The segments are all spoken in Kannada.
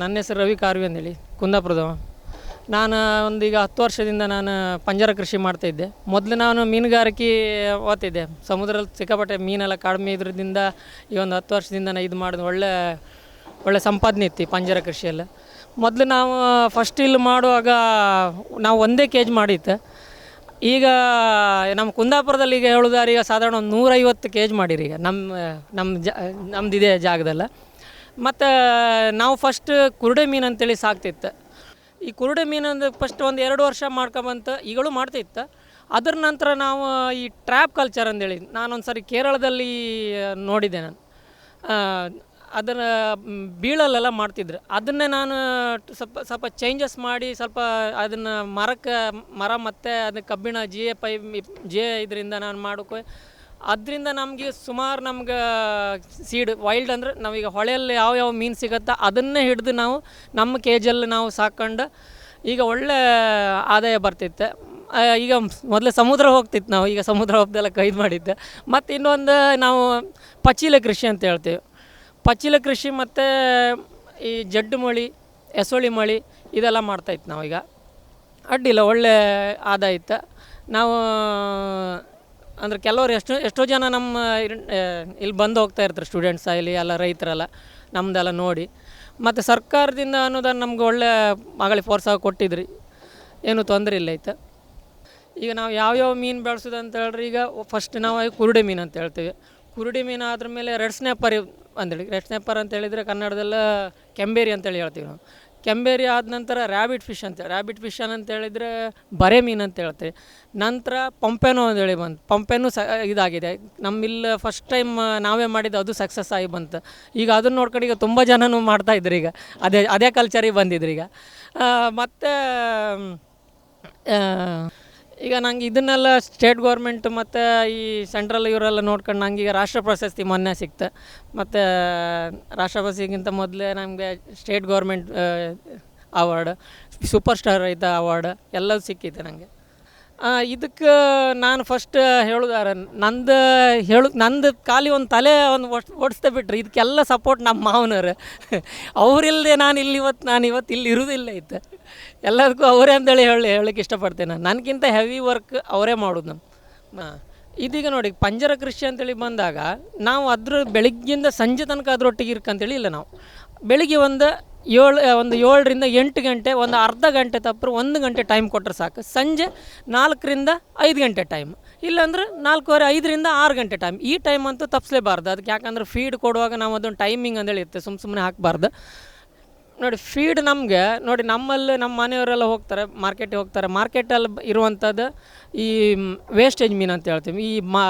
ನನ್ನ ಹೆಸರು ರವಿ ಕಾರ್ವಿ ಅಂದೇಳಿ, ಕುಂದಾಪುರದವ. ನಾನು ಒಂದೀಗ ಹತ್ತು ವರ್ಷದಿಂದ ನಾನು ಪಂಜರ ಕೃಷಿ ಮಾಡ್ತಾಯಿದ್ದೆ ಮೊದಲು ನಾನು ಮೀನುಗಾರಿಕೆ ಓದ್ತಿದ್ದೆ. ಸಮುದ್ರದಲ್ಲಿ ಸಿಕ್ಕಾಪಟ್ಟೆ ಮೀನೆಲ್ಲ ಕಡಿಮೆ ಇದ್ರದಿಂದ ಈ ಒಂದು ಹತ್ತು ವರ್ಷದಿಂದ ನಾನು ಇದು ಮಾಡಿದ ಒಳ್ಳೆ ಒಳ್ಳೆ ಸಂಪಾದನೆ ಇತ್ತು ಪಂಜರ ಕೃಷಿಯಲ್ಲಿ. ಮೊದಲು ನಾವು ಫಸ್ಟ್ ಇಲ್ಲಿ ಮಾಡುವಾಗ ನಾವು ಒಂದೇ ಕೆ ಜಿ ಮಾಡಿತ್ತು. ಈಗ ನಮ್ಮ ಕುಂದಾಪುರದಲ್ಲಿ ಈಗ ಹೇಳುದಾರೆ ಈಗ ಸಾಧಾರಣ ಒಂದು ನೂರೈವತ್ತು ಕೆ ಜಿ ಮಾಡಿರಿ ಈಗ. ನಮ್ಮ ನಮ್ಮ ಜ ನಮ್ಮದಿದೆ ಜಾಗದಲ್ಲ. ಮತ್ತು ನಾವು ಫಸ್ಟ್ ಕುರುಡೆ ಮೀನು ಅಂತೇಳಿ ಸಾಕ್ತಿತ್ತು. ಈ ಕುರುಡೆ ಮೀನು ಅಂದ್ರೆ ಫಸ್ಟ್ ಒಂದು ಎರಡು ವರ್ಷ ಮಾಡ್ಕೊಂಬಂತ ಈಗಲೂ ಮಾಡ್ತಿತ್ತು. ಅದ್ರ ನಂತರ ನಾವು ಈ ಟ್ರ್ಯಾಪ್ ಕಲ್ಚರ್ ಅಂದೇಳಿ ನಾನೊಂದು ಸರಿ ಕೇರಳದಲ್ಲಿ ನೋಡಿದೆ ನಾನು. ಅದರ ಬೀಳಲ್ಲೆಲ್ಲ ಮಾಡ್ತಿದ್ರು. ಅದನ್ನೇ ನಾನು ಸ್ವಲ್ಪ ಸ್ವಲ್ಪ ಚೇಂಜಸ್ ಮಾಡಿ ಸ್ವಲ್ಪ ಅದನ್ನು ಮರಕ್ಕೆ ಮರ ಮತ್ತು ಅದನ್ನ ಕಬ್ಬಿಣ ಜಿ ಎ ಪೈ ಜಿ ಇದರಿಂದ ನಾನು ಮಾಡೋಕೆ ಅದರಿಂದ ನಮಗೆ ಸುಮಾರು ನಮ್ಗೆ ಸೀಡ್ ವೈಲ್ಡ್ ಅಂದರೆ ನಾವೀಗ ಹೊಳೆಯಲ್ಲಿ ಯಾವ ಯಾವ ಮೀನು ಸಿಗುತ್ತೋ ಅದನ್ನೇ ಹಿಡಿದು ನಾವು ನಮ್ಮ ಕೇಜಲ್ಲಿ ನಾವು ಸಾಕೊಂಡು ಈಗ ಒಳ್ಳೆ ಆದಾಯ ಬರ್ತಿತ್ತು. ಈಗ ಮೊದಲು ಸಮುದ್ರ ಹೋಗ್ತಿತ್ತು ನಾವು, ಈಗ ಸಮುದ್ರ ಹೋಗ್ದೆಲ್ಲ ಕೈದು ಮಾಡಿದ್ದೆ. ಮತ್ತು ಇನ್ನೊಂದು ನಾವು ಪಚೀಲ ಕೃಷಿ ಅಂತ ಹೇಳ್ತೀವಿ. ಪಚೀಲ ಕೃಷಿ ಮತ್ತು ಈ ಜಡ್ಡು ಮಳಿ ಎಸೊಳಿ ಮಳಿ ಇದೆಲ್ಲ ಮಾಡ್ತಾಯಿತ್ತು ನಾವೀಗ. ಅಡ್ಡಿಲ್ಲ, ಒಳ್ಳೆ ಆದಾಯ ಇತ್ತು. ನಾವು ಅಂದ್ರೆ ಕೆಲವರು ಎಷ್ಟು, ಎಷ್ಟೋ ಜನ ನಮ್ಮ ಇಲ್ಲಿ ಬಂದು ಹೋಗ್ತಾ ಇರ್ತಾರೆ ಸ್ಟೂಡೆಂಟ್ಸ್ ಆಗಲಿ ಎಲ್ಲ ರೈತರೆಲ್ಲ ನಮ್ಮದೆಲ್ಲ ನೋಡಿ. ಮತ್ತು ಸರ್ಕಾರದಿಂದ ಅನುದಾನ ನಮ್ಗೆ ಒಳ್ಳೆ ಮಗಳಿಗೆ ಪ್ರೋತ್ಸಾಹ ಕೊಟ್ಟಿದ್ರಿ. ಏನೂ ತೊಂದರೆ ಇಲ್ಲ ಆಯ್ತು? ಈಗ ನಾವು ಯಾವ್ಯಾವ ಮೀನು ಬೆಳೆಸೋದು ಅಂತ ಹೇಳ್ರಿ, ಈಗ ಫಸ್ಟ್ ನಾವು ಕುರುಡಿ ಮೀನು ಅಂತ ಹೇಳ್ತೀವಿ. ಕುರುಡಿ ಮೀನು ಆದ್ರ ಮೇಲೆ ರೆಡ್ ಸ್ನ್ಯಾಪರ್ ಅಂತೇಳಿ ರೆಡ್ ಸ್ನ್ಯಾಪರ್ ಅಂತ ಹೇಳಿದರೆ ಕನ್ನಡದಲ್ಲ ಕೆಂಬೇರಿ ಅಂತೇಳಿ ಹೇಳ್ತೀವಿ ನಾವು. ಕೆಂಬೇರಿ ಆದ ನಂತರ ರ್ಯಾಬಿಟ್ ಫಿಶ್ ಅಂತ ರ್ಯಾಬಿಟ್ ಫಿಶ್ ಅಂತ ಹೇಳಿದರೆ ಬರೆ ಮೀನು ಅಂತ ಹೇಳ್ತೀವಿ. ನಂತರ ಪಂಪೆನೋ ಅಂತೇಳಿ ಬಂತು. ಪಂಪೆನೂ ಸ, ಇದಾಗಿದೆ. ನಮ್ಮಿಲ್ಲ ಫಸ್ಟ್ ಟೈಮ್ ನಾವೇ ಮಾಡಿದ್ದು ಅದು ಸಕ್ಸಸ್ ಆಗಿ ಬಂತು. ಈಗ ಅದನ್ನು ನೋಡ್ಕೊಂಡು ಈಗ ತುಂಬ ಜನನೂ ಮಾಡ್ತಾ ಇದ್ರು ಈಗ. ಅದೇ ಅದೇ ಕಲ್ಚರಿಗೆ ಬಂದಿದ್ರು ಈಗ. ಮತ್ತು ಈಗ ನಂಗೆ ಇದನ್ನೆಲ್ಲ ಸ್ಟೇಟ್ ಗೌರ್ಮೆಂಟ್ ಮತ್ತು ಈ ಸೆಂಟ್ರಲ್ ಇವರೆಲ್ಲ ನೋಡ್ಕೊಂಡು ನಂಗೆ ಈಗ ರಾಷ್ಟ್ರ ಪ್ರಶಸ್ತಿ ಮೊನ್ನೆ ಸಿಕ್ತು. ಮತ್ತು ರಾಷ್ಟ್ರ ಪ್ರಶಸ್ತಿಗಿಂತ ಮೊದಲೇ ನಮಗೆ state government award super star ರೈತ ಅವಾರ್ಡ್ ಎಲ್ಲವೂ ಸಿಕ್ಕಿತ್ತು ನನಗೆ ಇದಕ್ಕೆ ನಾನು ಫಸ್ಟ್ ಹೇಳುದಾರ ನಂದು ಹೇಳು, ನಂದು ಖಾಲಿ ಒಂದು ತಲೆ ಒಂದು ಓಡಿಸ್ದೆ ಬಿಟ್ರಿ. ಇದಕ್ಕೆಲ್ಲ ಸಪೋರ್ಟ್ ನಮ್ಮ ಮಾವನವ್ರು. ಅವರಿಲ್ಲದೆ ನಾನು ಇಲ್ಲಿ ಇವತ್ತು ನಾನು ಇವತ್ತು ಇಲ್ಲಿ ಇರುವುದಿಲ್ಲ ಇತ್ತು. ಎಲ್ಲದಕ್ಕೂ ಅವರೇ ಅಂತೇಳಿ ಹೇಳಿ ಹೇಳಕ್ಕೆ ಇಷ್ಟಪಡ್ತೇನೆ ನಾನು. ನನಗಿಂತ ಹೆವಿ ವರ್ಕ್ ಅವರೇ ಮಾಡೋದು ನಮ್ಮ ಇದೀಗ ನೋಡಿ, ಪಂಜರ ಕೃಷಿ ಅಂತೇಳಿ ಬಂದಾಗ ನಾವು ಅದ್ರ ಬೆಳಿಗ್ಗಿಂದ ಸಂಜೆ ತನಕ ಅದರೊಟ್ಟಿಗೆ ಇರ್ಕಂತೇಳಿ ಇಲ್ಲ ನಾವು. ಬೆಳಿಗ್ಗೆ ಒಂದು ಏಳು ಒಂದು ಏಳರಿಂದ ಎಂಟು ಗಂಟೆ, ಒಂದು ಅರ್ಧ ಗಂಟೆ ತಪ್ಪರು ಒಂದು ಗಂಟೆ ಟೈಮ್ ಕೊಟ್ಟರೆ ಸಾಕು. ಸಂಜೆ ನಾಲ್ಕರಿಂದ ಐದು ಗಂಟೆ ಟೈಮ್ ಇಲ್ಲಾಂದ್ರೆ ನಾಲ್ಕೂವರೆ ಐದರಿಂದ ಆರು ಗಂಟೆ ಟೈಮ್ ಈ ಟೈಮ್ ಅಂತೂ ತಪ್ಪಿಸ್ಲೇಬಾರ್ದು ಅದಕ್ಕೆ ಯಾಕಂದ್ರೆ ಫೀಡ್ ಕೊಡುವಾಗ ನಾವು ಅದೊಂದು ಟೈಮಿಂಗ್ ಅಂತೇಳಿ ಇರುತ್ತೆ ಸುಮ್ಮ ಸುಮ್ಮನೆ ಹಾಕಬಾರ್ದು. ನೋಡಿ ಫೀಡ್ ನಮಗೆ, ನೋಡಿ ನಮ್ಮಲ್ಲಿ ನಮ್ಮ ಮನೆಯವರೆಲ್ಲ ಹೋಗ್ತಾರೆ ಮಾರ್ಕೆಟಿಗೆ ಹೋಗ್ತಾರೆ. ಮಾರ್ಕೆಟಲ್ಲಿ ಇರುವಂಥದ್ದು ಈ ವೇಸ್ಟೇಜ್ ಮೀನು ಅಂತ ಹೇಳ್ತೀವಿ. ಈ ಮಾ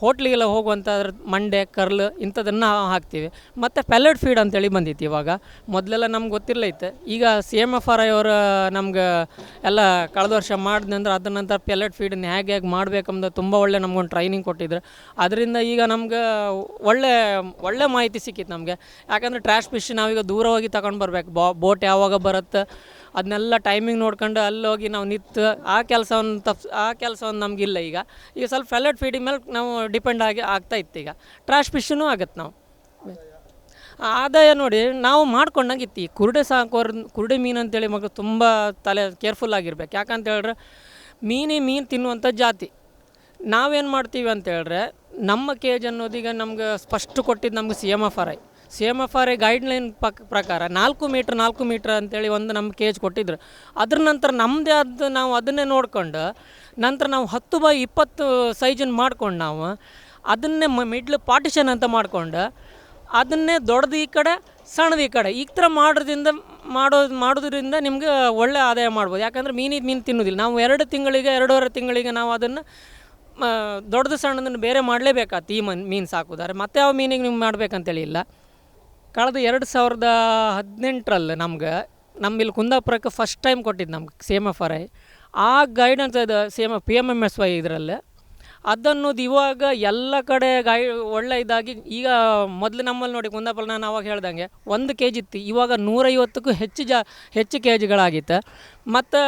ಹೋಟ್ಲಿಗೆಲ್ಲ ಹೋಗುವಂಥದ್ರ ಮಂಡೆ, ಕರ್ಲು ಇಂಥದನ್ನು ಹಾಕ್ತೀವಿ. ಮತ್ತು ಪ್ಯಾಲೆಟ್ ಫೀಡ್ ಅಂತೇಳಿ ಬಂದಿತ್ತು ಇವಾಗ. ಮೊದಲೆಲ್ಲ ನಮ್ಗೆ ಗೊತ್ತಿರಲಿಲ್ಲ ಇತ್ತು ಈಗ C M F R I ಅವರು ನಮ್ಗೆ ಎಲ್ಲ ಕಳೆದ ವರ್ಷ ಮಾಡಿದ್ನಂದ್ರೆ ಅದ್ರ ನಂತರ ಪೆಲೆಟ್ ಫೀಡನ್ನ ಹೇಗೆ ಹೇಗೆ ಮಾಡ್ಬೇಕಂದು ತುಂಬ ಒಳ್ಳೆ ನಮ್ಗೊಂದು ಟ್ರೈನಿಂಗ್ ಕೊಟ್ಟಿದ್ರು. ಅದರಿಂದ ಈಗ ನಮ್ಗೆ ಒಳ್ಳೆ ಒಳ್ಳೆ ಮಾಹಿತಿ ಸಿಕ್ಕಿತ್ತು ನಮಗೆ. ಯಾಕಂದರೆ ಟ್ರ್ಯಾಶ್ ಫಿಶ್ ನಾವೀಗ ದೂರ ಹೋಗಿ ತಗೊಂಡು ಬರ್ಬೇಕು. ಬೋಟ್ ಯಾವಾಗ ಬರುತ್ತೆ, ಅದನ್ನೆಲ್ಲ ಟೈಮಿಂಗ್ ನೋಡ್ಕೊಂಡು ಅಲ್ಲಿ ಹೋಗಿ ನಾವು ನಿಂತು, ಆ ಕೆಲಸವನ್ನು ತಪ್ಸ್, ಆ ಕೆಲಸವನ್ನು ನಮಗಿಲ್ಲ ಈಗ. ಈಗ ಸ್ವಲ್ಪ ಫೆಲೆಟ್ ಫೀಡಿಂಗ್ ಮೇಲೆ ನಾವು ಡಿಪೆಂಡ್ ಆಗಿ ಆಗ್ತಾ ಇತ್ತು ಈಗ. ಟ್ರಾಶ್ ಫಿಶ್ನೂ ಆಗತ್ತೆ ನಾವು. ಆದಾಯ ನೋಡಿ, ನಾವು ಮಾಡ್ಕೊಂಡಂಗಿತ್ತು. ಈ ಕುರುಡೆ ಸಾಕೋರ್, ಕುರುಡೆ ಮೀನು ಅಂತೇಳಿ ಮಗ ತುಂಬ ತಲೆ ಕೇರ್ಫುಲ್ ಆಗಿರ್ಬೇಕು. ಯಾಕಂತ ಹೇಳಿದ್ರೆ, ಮೀನೇ ಮೀನು ತಿನ್ನುವಂಥ ಜಾತಿ. ನಾವೇನು ಮಾಡ್ತೀವಿ ಅಂತ ಹೇಳಿದ್ರೆ ನಮ್ಮ ಕೇಜ್ ಅನ್ನೋದೀಗ ನಮ್ಗೆ ಸ್ಪಷ್ಟ ಕೊಟ್ಟಿದ್ದು ನಮ್ಗೆ C M F R I C M F R I guideline ಪಕ್ ಪ್ರಕಾರ ನಾಲ್ಕು ಮೀಟ್ರ್ ನಾಲ್ಕು ಮೀಟ್ರ್ ಅಂತೇಳಿ ಒಂದು ನಮ್ಮ ಕೇಜ್ ಕೊಟ್ಟಿದ್ರು. ಅದ್ರ ನಂತರ ನಮ್ಮದೇ ಆದ ನಾವು ಅದನ್ನೇ ನೋಡ್ಕೊಂಡು ನಂತರ ನಾವು ಹತ್ತು ಬೈ ಇಪ್ಪತ್ತು ಸೈಜನ್ನು ಮಾಡ್ಕೊಂಡು ನಾವು ಅದನ್ನೇ ಮಿಡ್ಲ್ ಪಾರ್ಟಿಷನ್ ಅಂತ ಮಾಡ್ಕೊಂಡು ಅದನ್ನೇ ದೊಡ್ಡದು ಈ ಕಡೆ, ಸಣ್ಣದು ಈ ಕಡೆ. ಈ ಥರ ಮಾಡೋದ್ರಿಂದ ಮಾಡೋ ಮಾಡೋದ್ರಿಂದ ನಿಮಗೆ ಒಳ್ಳೆ ಆದಾಯ ಮಾಡ್ಬೋದು. ಯಾಕಂದ್ರೆ ಮೀನಿದ ಮೀನು ತಿನ್ನೋದಿಲ್ಲ. ನಾವು ಎರಡು ತಿಂಗಳಿಗೆ, ಎರಡೂವರೆ ತಿಂಗಳಿಗೆ ನಾವು ಅದನ್ನು ದೊಡ್ಡದು ಸಣ್ಣದನ್ನು ಬೇರೆ ಮಾಡಲೇಬೇಕಾಗ್ತಿ ಈ ಮನ್ ಮೀನು ಸಾಕೋದಾರೆ ಮತ್ತೆ ಯಾವ ಮೀನಿಗೆ ನೀವು ಮಾಡಬೇಕಂತೇಳಿ ಇಲ್ಲ. ಕಳೆದ ಎರಡು ಸಾವಿರದ ಹದಿನೆಂಟರಲ್ಲಿ ನಮ್ಗೆ, ನಮ್ಮಲ್ಲಿ ಕುಂದಾಪುರಕ್ಕೆ ಫಸ್ಟ್ ಟೈಮ್ ಕೊಟ್ಟಿದ್ದು ನಮ್ಗೆ ಸಿ ಎಂ ಐ ಆ ಗೈಡೆನ್ಸ್ ಅದು C M P M M S Y ಇದರಲ್ಲಿ. ಅದನ್ನೋದು ಇವಾಗ ಎಲ್ಲ ಕಡೆ ಗೈ, ಒಳ್ಳೆ ಇದಾಗಿ, ಈಗ ಮೊದಲು ನಮ್ಮಲ್ಲಿ ನೋಡಿ ಕುಂದಾಪುರ ನಾನು ಅವಾಗ ಹೇಳ್ದಂಗೆ, ಒಂದು ಕೆ ಜಿ ಇತ್ತು. ಇವಾಗ ನೂರೈವತ್ತಕ್ಕೂ ಹೆಚ್ಚು ಜಾ, ಹೆಚ್ಚು ಕೆ ಜಿಗಳಾಗಿತ್ತು ಮತ್ತು,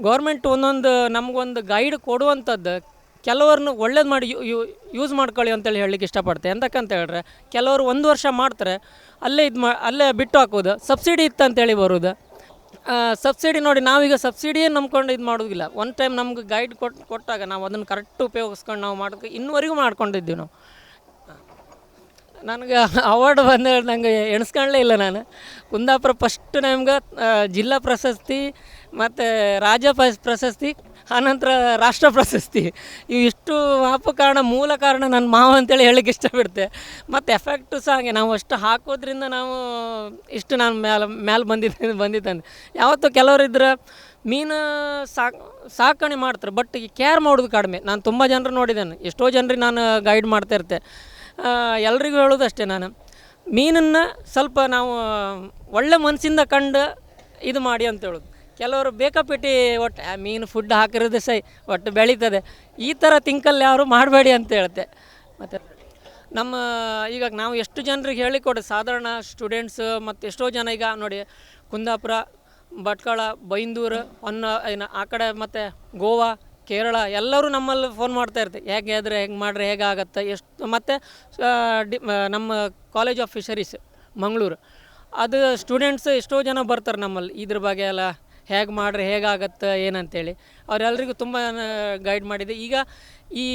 ಗೌರ್ಮೆಂಟ್ ಒಂದೊಂದು ನಮಗೊಂದು ಗೈಡ್ ಕೊಡುವಂಥದ್ದು ಕೆಲವ್ರನ್ನ ಒಳ್ಳೇದು ಮಾಡಿ ಯೂಸ್ ಮಾಡ್ಕೊಳ್ಳಿ ಅಂತೇಳಿ ಹೇಳಲಿಕ್ಕೆ ಇಷ್ಟಪಡ್ತೆ. ಎಂತಕ್ಕಂತ ಹೇಳಿದ್ರೆ ಕೆಲವರು ಒಂದು ವರ್ಷ ಮಾಡ್ತಾರೆ, ಅಲ್ಲೇ ಇದು ಮಾ ಅಲ್ಲೇ ಬಿಟ್ಟು ಹಾಕೋದು ಸಬ್ಸಿಡಿ ಇತ್ತು ಅಂತೇಳಿ ಬರೋದು ಸಬ್ಸಿಡಿ ನೋಡಿ, ನಾವೀಗ ಸಬ್ಸಿಡಿಯೇ ನಂಬ್ಕೊಂಡು ಇದು ಮಾಡೋದಿಲ್ಲ ಒನ್ ಟೈಮ್ ನಮ್ಗೆ ಗೈಡ್ ಕೊಟ್ಟು ಕೊಟ್ಟಾಗ ನಾವು ಅದನ್ನು ಕರೆಕ್ಟ್ ಉಪಯೋಗಿಸ್ಕೊಂಡು ನಾವು ಮಾಡೋದು ಇನ್ನುವರೆಗೂ ಮಾಡ್ಕೊಂಡಿದ್ದೀವಿ ನಾವು. ನನಗೆ ಅವಾರ್ಡ್ ಬಂದ ನನಗೆ ಎಣಿಸ್ಕೊಳ್ಳೇ ಇಲ್ಲ ನಾನು. ಕುಂದಾಪುರ ಫಸ್ಟ್ ನಮ್ಗೆ ಜಿಲ್ಲಾ ಪ್ರಶಸ್ತಿ, ಮತ್ತು ರಾಜ್ಯ ಪ್ರಶಸ್ತಿ ಆನಂತರ ರಾಷ್ಟ್ರ ಪ್ರಶಸ್ತಿ. ಇವು ಇಷ್ಟು ಮಾಪ ಕಾರಣ ಮೂಲ ಕಾರಣ ನನ್ನ ಮಾವ ಅಂತೇಳಿ ಹೇಳಕ್ಕೆ ಇಷ್ಟಪಡ್ತೆ. ಮತ್ತು ಎಫೆಕ್ಟು ಸಹ ಹಾಗೆ, ನಾವು ಅಷ್ಟು ಹಾಕೋದ್ರಿಂದ ನಾವು ಇಷ್ಟು ನಾನು ಮ್ಯಾಲೆ ಮ್ಯಾಲೆ ಬಂದಿದ್ದೆ ಬಂದಿದ್ದಂತೆ ಯಾವತ್ತೂ ಕೆಲವರಿದ್ರೆ ಮೀನು ಸಾಕ್ ಸಾಕಣೆ ಮಾಡ್ತಾರೆ ಬಟ್ ಈ ಕೇರ್ ಮಾಡೋದು ಕಡಿಮೆ. ನಾನು ತುಂಬ ಜನರು ನೋಡಿದ್ದೇನೆ. ಎಷ್ಟೋ ಜನರಿಗೆ ನಾನು ಗೈಡ್ ಮಾಡ್ತಾ ಇರ್ತೆ. ಎಲ್ರಿಗೂ ಹೇಳೋದು ಅಷ್ಟೇ ನಾನು. ಮೀನನ್ನು ಸ್ವಲ್ಪ ನಾವು ಒಳ್ಳೆ ಮನಸ್ಸಿಂದ ಕಂಡು ಇದು ಮಾಡಿ ಅಂತ ಹೇಳೋದು. ಕೆಲವರು ಬೇಕಾಪಿಟ್ಟಿ ಒಟ್ಟು ಮೀನು ಫುಡ್ ಹಾಕಿರೋದು ಸೈ, ಒಟ್ಟು ಬೆಳೀತದೆ. ಈ ಥರ ತಿಂಕಲ್ಲಿ ಯಾರು ಮಾಡಬೇಡಿ ಅಂತ ಹೇಳ್ತೆ. ಮತ್ತು ನಮ್ಮ, ಈಗ ನಾವು ಎಷ್ಟು ಜನರಿಗೆ ಹೇಳಿಕೊಡು ಸಾಧಾರಣ ಸ್ಟೂಡೆಂಟ್ಸ್ ಮತ್ತು ಎಷ್ಟೋ ಜನ ಈಗ ನೋಡಿ, ಕುಂದಾಪುರ, ಭಟ್ಕಳ, ಬೈಂದೂರು, ಹೊನ್ನ ಏನು ಆ ಕಡೆ ಮತ್ತು ಗೋವಾ, ಕೇರಳ, ಎಲ್ಲರೂ ನಮ್ಮಲ್ಲಿ ಫೋನ್ ಮಾಡ್ತಾ ಇರ್ತಾರೆ ಹೇಗೆ ಆದರೆ, ಹೆಂಗೆ ಮಾಡ್ರೆ ಹೇಗಾಗತ್ತೆ ಎಷ್ಟು, ಮತ್ತು ಡಿ ನಮ್ಮ ಕಾಲೇಜ್ ಆಫ್ ಫಿಶರೀಸ್ ಮಂಗಳೂರು. ಅದು ಸ್ಟೂಡೆಂಟ್ಸ್ ಎಷ್ಟೋ ಜನ ಬರ್ತಾರೆ ನಮ್ಮಲ್ಲಿ. ಇದ್ರ ಬಗ್ಗೆ ಎಲ್ಲ ಹೇಗೆ ಮಾಡ್ರೆ ಹೇಗಾಗತ್ತೆ, ಏನಂತೇಳಿ. ಅವರೆಲ್ಲರಿಗೂ ತುಂಬ ಗೈಡ್ ಮಾಡಿದೆ. ಈಗ ಈ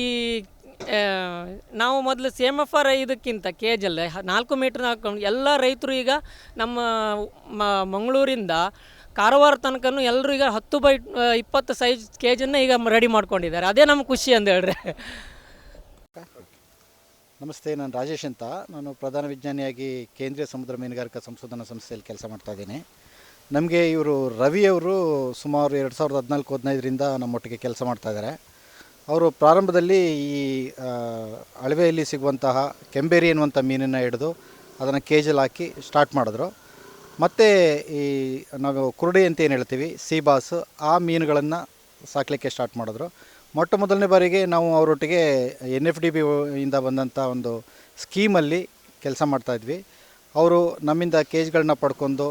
ನಾವು ಮೊದಲು ಸಿ ಎಂ ಎಫ್ ಆರ್ ಇದಕ್ಕಿಂತ ಕೆ ಜಲ್ಲಿ ನಾಲ್ಕು ಮೀಟ್ರ್ ಹಾಕೊಂಡು ಎಲ್ಲ ರೈತರು ಈಗ ನಮ್ಮ ಮಂಗಳೂರಿಂದ ಕಾರವಾರ ತನಕನೂ ಎಲ್ಲರೂ ಈಗ ಹತ್ತು ಬೈ ಇಪ್ಪತ್ತು ಸೈಜ್ ಕೆ ಈಗ ರೆಡಿ ಮಾಡ್ಕೊಂಡಿದ್ದಾರೆ. ಅದೇ ನಮ್ಮ ಖುಷಿ ಅಂತ ಹೇಳ್ರಿ. ನಮಸ್ತೆ, ನಾನು ರಾಜೇಶ್ ಅಂತ. ನಾನು ಪ್ರಧಾನ ವಿಜ್ಞಾನಿಯಾಗಿ ಕೇಂದ್ರೀಯ ಸಮುದ್ರ ಮೀನುಗಾರಿಕಾ ಸಂಶೋಧನಾ ಸಂಸ್ಥೆಯಲ್ಲಿ ಕೆಲಸ ಮಾಡ್ತಾ ಇದ್ದೀನಿ. ನಮಗೆ ಇವರು ರವಿಯವರು ಸುಮಾರು ಎರಡು ಸಾವಿರದ ಹದಿನಾಲ್ಕು, ಹದಿನೈದರಿಂದ ನಮ್ಮೊಟ್ಟಿಗೆ ಕೆಲಸ ಮಾಡ್ತಾ ಇದ್ದಾರೆ ಅವರು ಪ್ರಾರಂಭದಲ್ಲಿ ಈ ಅಳವೆಯಲ್ಲಿ ಸಿಗುವಂತಹ ಕೆಂಬೇರಿ ಎನ್ನುವಂಥ ಮೀನನ್ನು ಹಿಡಿದು ಅದನ್ನು ಕೇಜಲ್ಲಿ ಹಾಕಿ ಸ್ಟಾರ್ಟ್ ಮಾಡಿದ್ರು. ಮತ್ತು ಈ, ನಾವು ಕುರುಡಿ ಅಂತ ಏನು ಹೇಳ್ತೀವಿ ಸೀಬಾಸ್ ಆ ಮೀನುಗಳನ್ನು ಸಾಕಲಿಕ್ಕೆ ಸ್ಟಾರ್ಟ್ ಮಾಡಿದ್ರು. ಮೊಟ್ಟ ಮೊದಲನೇ ಬಾರಿಗೆ ನಾವು ಅವರೊಟ್ಟಿಗೆ ಎನ್ ಎಫ್ ಡಿ ಬಿ ಇಂದ ಬಂದಂಥ ಒಂದು ಸ್ಕೀಮಲ್ಲಿ ಕೆಲಸ ಮಾಡ್ತಾಯಿದ್ವಿ ಅವರು ನಮ್ಮಿಂದ ಕೇಜ್ಗಳನ್ನ ಪಡ್ಕೊಂಡು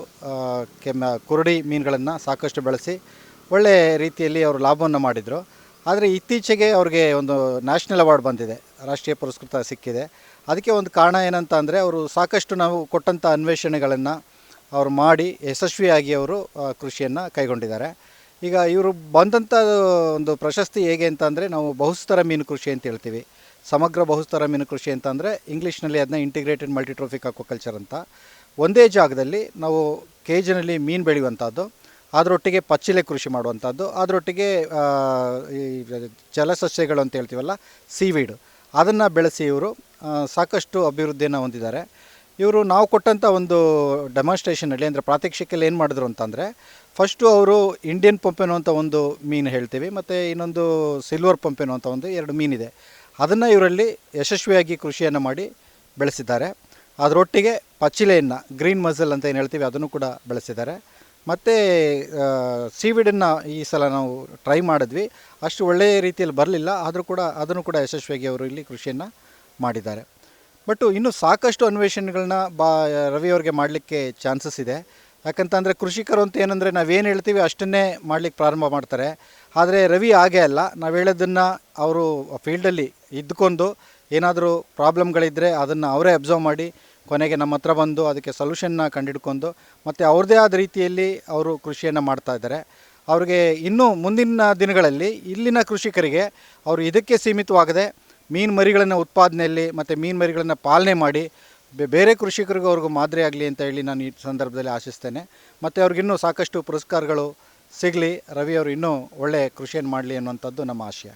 ಕೆಮ್ಮ, ಕುರುಡಿ ಮೀನುಗಳನ್ನು ಸಾಕಷ್ಟು ಬೆಳೆಸಿ ಒಳ್ಳೆ ರೀತಿಯಲ್ಲಿ ಅವರು ಲಾಭವನ್ನು ಮಾಡಿದರು. ಆದರೆ ಇತ್ತೀಚೆಗೆ ಅವ್ರಿಗೆ ಒಂದು ನ್ಯಾಷನಲ್ ಅವಾರ್ಡ್ ಬಂದಿದೆ, ರಾಷ್ಟ್ರೀಯ ಪುರಸ್ಕೃತ ಸಿಕ್ಕಿದೆ. ಅದಕ್ಕೆ ಒಂದು ಕಾರಣ ಏನಂತ ಅಂದರೆ ಅವರು ಸಾಕಷ್ಟು ನಾವು ಕೊಟ್ಟಂಥ ಅನ್ವೇಷಣೆಗಳನ್ನು ಅವರು ಮಾಡಿ ಯಶಸ್ವಿಯಾಗಿ ಅವರು ಕೃಷಿಯನ್ನು ಕೈಗೊಂಡಿದ್ದಾರೆ. ಈಗ ಇವರು ಬಂದಂಥ ಒಂದು ಪ್ರಶಸ್ತಿ ಹೇಗೆ ಅಂತ ಅಂದರೆ ನಾವು ಬಹುಸ್ತರ ಮೀನು ಕೃಷಿ ಅಂತ ಹೇಳ್ತೀವಿ. ಸಮಗ್ರ ಬಹುಸ್ತರ ಮೀನು ಕೃಷಿ ಅಂತ ಅಂದರೆ ಇಂಗ್ಲೀಷ್ನಲ್ಲಿ ಅದನ್ನ ಇಂಟಿಗ್ರೇಟೆಡ್ ಮಲ್ಟಿಟ್ರೋಫಿಕ್ ಅಕ್ವಾಕಲ್ಚರ್ ಅಂತ. ಒಂದೇ ಜಾಗದಲ್ಲಿ ನಾವು ಕೇಜಿನಲ್ಲಿ ಮೀನು ಬೆಳೆಯುವಂಥದ್ದು ಅದರೊಟ್ಟಿಗೆ ಪಚ್ಚಿಲೆ ಕೃಷಿ ಮಾಡುವಂಥದ್ದು ಅದರೊಟ್ಟಿಗೆ ಈ ಜಲಸಸ್ಯಗಳು ಅಂತ ಹೇಳ್ತೀವಲ್ಲ ಸೀವೀಡು ಅದನ್ನು ಬೆಳೆಸಿ ಇವರು ಸಾಕಷ್ಟು ಅಭಿವೃದ್ಧಿಯನ್ನು ಹೊಂದಿದ್ದಾರೆ. ಇವರು ನಾವು ಕೊಟ್ಟಂಥ ಒಂದು ಡೆಮಾನ್ಸ್ಟ್ರೇಷನಲ್ಲಿ ಅಂದರೆ ಪ್ರಾತ್ಯಕ್ಷಿಕಲ್ಲಿ ಏನು ಮಾಡಿದ್ರು ಅಂತಂದರೆ ಫಸ್ಟು ಅವರು ಇಂಡಿಯನ್ ಪಂಪ್ ಅಂತ ಒಂದು ಮೀನು ಹೇಳ್ತೀವಿ, ಮತ್ತು ಇನ್ನೊಂದು ಸಿಲ್ವರ್ ಪಂಪ್ ಅಂತ ಒಂದು ಎರಡು ಮೀನಿದೆ. ಅದನ್ನು ಇವರಲ್ಲಿ ಯಶಸ್ವಿಯಾಗಿ ಕೃಷಿಯನ್ನು ಮಾಡಿ ಬೆಳೆಸಿದ್ದಾರೆ. ಅದರೊಟ್ಟಿಗೆ ಪಚ್ಚಿಲೆಯನ್ನು ಗ್ರೀನ್ ಮಸಲ್ ಅಂತ ಏನು ಹೇಳ್ತೀವಿ ಅದನ್ನು ಕೂಡ ಬೆಳೆಸಿದ್ದಾರೆ. ಮತ್ತು ಸೀವಿಡನ್ನು ಈ ಸಲ ನಾವು ಟ್ರೈ ಮಾಡಿದ್ವಿ. ಅಷ್ಟು ಒಳ್ಳೆಯ ರೀತಿಯಲ್ಲಿ ಬರಲಿಲ್ಲ, ಆದರೂ ಕೂಡ ಅದನ್ನು ಕೂಡ ಯಶಸ್ವಿಯಾಗಿ ಅವರು ಇಲ್ಲಿ ಕೃಷಿಯನ್ನು ಮಾಡಿದ್ದಾರೆ. ಬಟ್ ಇನ್ನೂ ಸಾಕಷ್ಟು ಅನ್ವೇಷಣೆಗಳನ್ನ ಬಾ ರವಿಯವ್ರಿಗೆ ಮಾಡಲಿಕ್ಕೆ ಚಾನ್ಸಸ್ ಇದೆ. ಯಾಕಂತಂದರೆ ಕೃಷಿಕರು ಅಂತ ಏನಂದರೆ ನಾವೇನು ಹೇಳ್ತೀವಿ ಅಷ್ಟನ್ನೇ ಮಾಡಲಿಕ್ಕೆ ಪ್ರಾರಂಭ ಮಾಡ್ತಾರೆ. ಆದರೆ ರವಿ ಹಾಗೆ ಅಲ್ಲ, ನಾವು ಹೇಳೋದನ್ನು ಅವರು ಫೀಲ್ಡಲ್ಲಿ ಇದ್ದುಕೊಂಡು ಏನಾದರೂ ಪ್ರಾಬ್ಲಮ್ಗಳಿದ್ದರೆ ಅದನ್ನು ಅವರೇ ಅಬ್ಸರ್ವ್ ಮಾಡಿ ಕೊನೆಗೆ ನಮ್ಮ ಹತ್ರ ಬಂದು ಅದಕ್ಕೆ ಸೊಲ್ಯೂಷನ್ನ ಕಂಡುಹಿಡ್ಕೊಂಡು ಮತ್ತು ಅವ್ರದ್ದೇ ಆದ ರೀತಿಯಲ್ಲಿ ಅವರು ಕೃಷಿಯನ್ನು ಮಾಡ್ತಾ ಇದ್ದಾರೆ. ಅವ್ರಿಗೆ ಇನ್ನೂ ಮುಂದಿನ ದಿನಗಳಲ್ಲಿ ಇಲ್ಲಿನ ಕೃಷಿಕರಿಗೆ ಅವರು ಇದಕ್ಕೆ ಸೀಮಿತವಾಗದೆ ಮೀನು ಮರಿಗಳನ್ನು ಉತ್ಪಾದನೆಯಲ್ಲಿ ಮತ್ತು ಮೀನು ಮರಿಗಳನ್ನು ಪಾಲನೆ ಮಾಡಿ ಬೇರೆ ಕೃಷಿಕರಿಗೂ ಅವ್ರಿಗೂ ಮಾದರಿ ಆಗಲಿ ಅಂತ ಹೇಳಿ ನಾನು ಈ ಸಂದರ್ಭದಲ್ಲಿ ಆಶಿಸ್ತೇನೆ. ಮತ್ತು ಅವ್ರಿಗಿನ್ನೂ ಸಾಕಷ್ಟು ಪುರಸ್ಕಾರಗಳು ಸಿಗಲಿ, ರವಿ ಅವರು ಇನ್ನೂ ಒಳ್ಳೆಯ ಕೃಷಿಯನ್ನು ಮಾಡಲಿ ಅನ್ನುವಂಥದ್ದು ನಮ್ಮ ಆಶಯ.